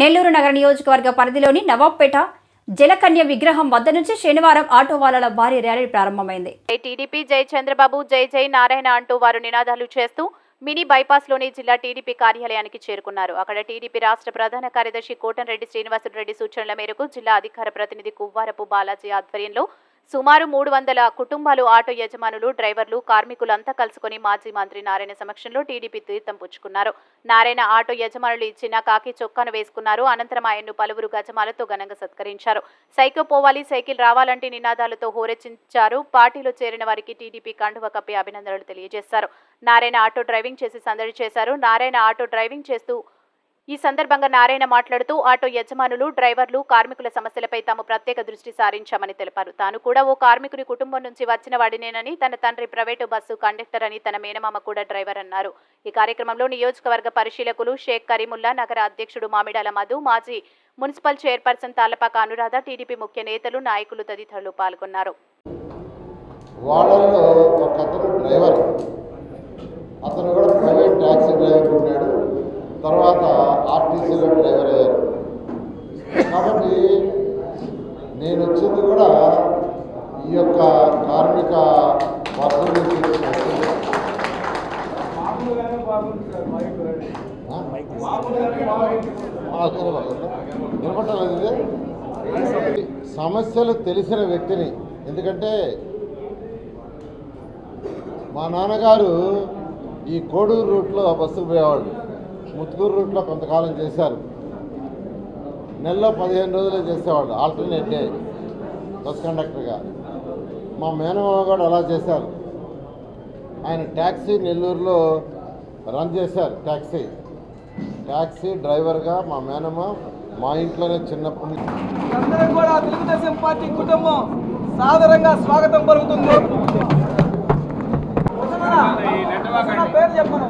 నెల్లూరు నగర నియోజకవర్గ పరిధిలోని నవాబ్పేట జలకన్య విగ్రహం వద్ద నుంచి శనివారం ఆటో వాలాల భారీ ర్యాలీ ప్రారంభమైంది. టీడీపీ జై చంద్రబాబు జై జై నారాయణ అంటూ వారు నినాదాలు చేస్తూ మినీ బైపాస్లోని జిల్లా టీడీపీ కార్యాలయానికి చేరుకున్నారు. అక్కడ టీడీపీ రాష్ట్ర ప్రధాన కార్యదర్శి కోటంరెడ్డి శ్రీనివాసరెడ్డి సూచనల మేరకు జిల్లా అధికార ప్రతినిధి కువ్వారపు బాలాజీ ఆధ్వర్యంలో సుమారు మూడు వందల కుటుంబాలు ఆటో యజమానులు డ్రైవర్లు కార్మికులంతా కలుసుకుని మాజీ మంత్రి నారాయణ సమక్షంలో టీడీపీ తీర్థం పుచ్చుకున్నారు. నారాయణ ఆటో యజమానులు ఇచ్చిన కాకి చొక్కాను వేసుకున్నారు. అనంతరం ఆయన్ను పలువురు గజమాలతో ఘనంగా సత్కరించారు. సైకిల్ పోవాలి సైకిల్ రావాలంటే నినాదాలతో హోరెచ్చించారు పార్టీలో చేరిన వారికి టీడీపీ కండువ కప్పి అభినందనలు తెలియజేశారు. నారాయణ ఆటో డ్రైవింగ్ చేసి సందడి చేశారు. నారాయణ ఆటో డ్రైవింగ్ చేస్తూ ఈ సందర్భంగా నారాయణ మాట్లాడుతూ ఆటో యజమానులు డ్రైవర్లు కార్మికుల సమస్యలపై తాము ప్రత్యేక దృష్టి సారించామని తెలిపారు. తాను కూడా ఓ కార్మికుని కుటుంబం నుంచి వచ్చిన వాడినేనని తన తండ్రి ప్రైవేటు బస్సు కండక్టర్ అని తన మేనమామ కూడా డ్రైవర్ అన్నారు. ఈ కార్యక్రమంలో నియోజకవర్గ పరిశీలకులు షేక్ కరీముల్లా నగర అధ్యక్షుడు మామిడాల మధు మాజీ municipal chairperson Talapaka Anuradha TDP ముఖ్య నేతలు నాయకులు తదితరులు పాల్గొన్నారు. ఒక అతను డ్రైవర్. అతను కూడా ప్రైవేట్ ట్యాక్సీ డ్రైవర్ ఉన్నాడు తర్వాత ఆర్టీసీలో డ్రైవర్ అయ్యారు. కాబట్టి నేను వచ్చింది కూడా ఈ యొక్క కార్మిక వర్గం నుంచి సమస్యలు తెలిసిన వ్యక్తిని ఎందుకంటే మా నాన్నగారు ఈ కోడూరు రూట్లో బస్సులు పోయేవాళ్ళు. ముత్తుకూరు రూట్లో కొంతకాలం చేశారు. నెలలో పదిహేను రోజులే చేసేవాళ్ళు ఆల్టర్నేట్ డే బస్ కండక్టర్గా మా మేనమామ కూడా అలా చేశారు. ఆయన ట్యాక్సీ నెల్లూరులో రన్ చేశారు ట్యాక్సీ ట్యాక్సీ డ్రైవర్గా మా మేనమ్మ మా ఇంట్లోనే చిన్నప్పటి నుంచి అందరం కూడా తెలుగుదేశం పార్టీ కుటుంబం సాదరంగా స్వాగతం పలుకుతుంది. పేరు చెప్పను